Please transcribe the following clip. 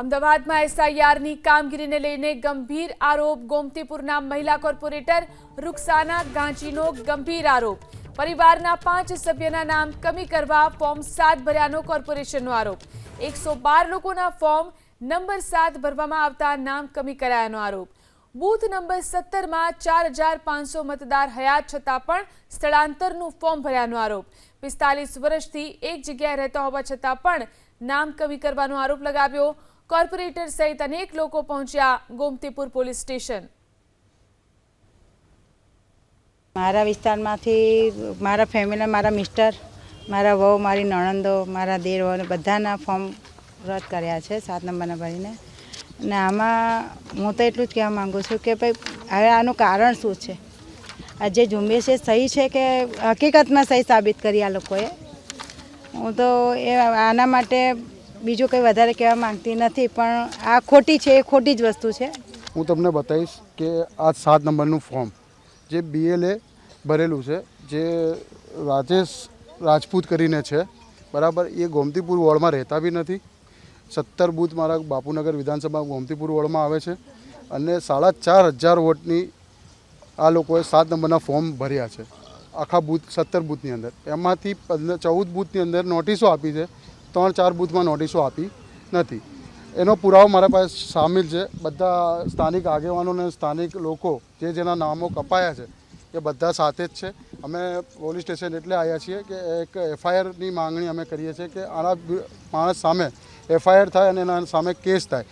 અમદાવાદમાં એસઆઈઆરની કામગીરીને લઈને ગંભીર આરોપ. ગોમતીપુરના મહિલા કોર્પોરેટર રૂકસાના ગાંચીનો ગંભીર આરોપ. પરિવારના પાંચ સભ્યના નામ કમી કરવા ફોર્મ સાત ભર્યાનો કોર્પોરેશનનો આરોપ. એકસો બાર લોકોના ફોર્મ નંબર સાત ભરવામાં આવતા નામ કમી કરાયાનો આરોપ. બૂથ નંબર સત્તરમાં ચાર હજાર પાંચસો મતદાર હયાત છતાં પણ સ્થળાંતરનું ફોર્મ ભર્યાનો આરોપ. પિસ્તાલીસ વર્ષથી એક જગ્યાએ રહેતા હોવા છતાં પણ નામ કમી કરવાનો આરોપ લગાવ્યો. કોર્પોરેટર સહિત અનેક લોકો પહોંચ્યા ગોમતીપુર પોલીસ સ્ટેશન. મારા વિસ્તારમાંથી મારા ફેમિલી મારા મિસ્ટર મારા વહુ, મારી નણંદો, મારા દેર વહુ બધાના ફોર્મ રદ કર્યા છે સાત નંબરના ભરીને. અને આમાં હું તો એટલું જ કહેવા માગું છું કે ભાઈ, હવે આનું કારણ શું છે? આ જે ઝુંબેશ છે સહી છે કે હકીકતમાં સહી સાબિત કરી આ લોકોએ? હું તો એ આના માટે બીજું કંઈ વધારે કહેવા માંગતી નથી, પણ આ ખોટી છે, એ ખોટી જ વસ્તુ છે. હું તમને બતાવીશ કે આ સાત નંબરનું ફોર્મ, જે બીએલએ ભરેલું છે, જે રાજેશ રાજપૂત કરીને છે, બરાબર, એ ગોમતીપુર વોર્ડમાં રહેતા બી નથી. સત્તર બૂથ મારા બાપુનગર વિધાનસભા ગોમતીપુર વોર્ડમાં આવે છે અને સાડા ચાર હજાર વોટની આ લોકોએ સાત નંબરના ફોર્મ ભર્યા છે. આખા બૂથ, સત્તર બૂથની અંદર. એમાંથી ચૌદ બૂથની અંદર નોટિસો આપી છે ત્રણ ચાર બૂથમાં નોટિસો આપી નથી. એનો પુરાવો મારા પાસે સામેલ છે. બધા સ્થાનિક આગેવાનો અને સ્થાનિક લોકો જે જેના નામો કપાયા છે, એ બધા સાથે જ છે. અમે પોલીસ સ્ટેશન એટલે આવ્યા છીએ કે એક એફઆઈઆરની માંગણી અમે કરીએ છીએ કે આના માણસ સામે એફઆઈઆર થાય અને એના સામે કેસ થાય.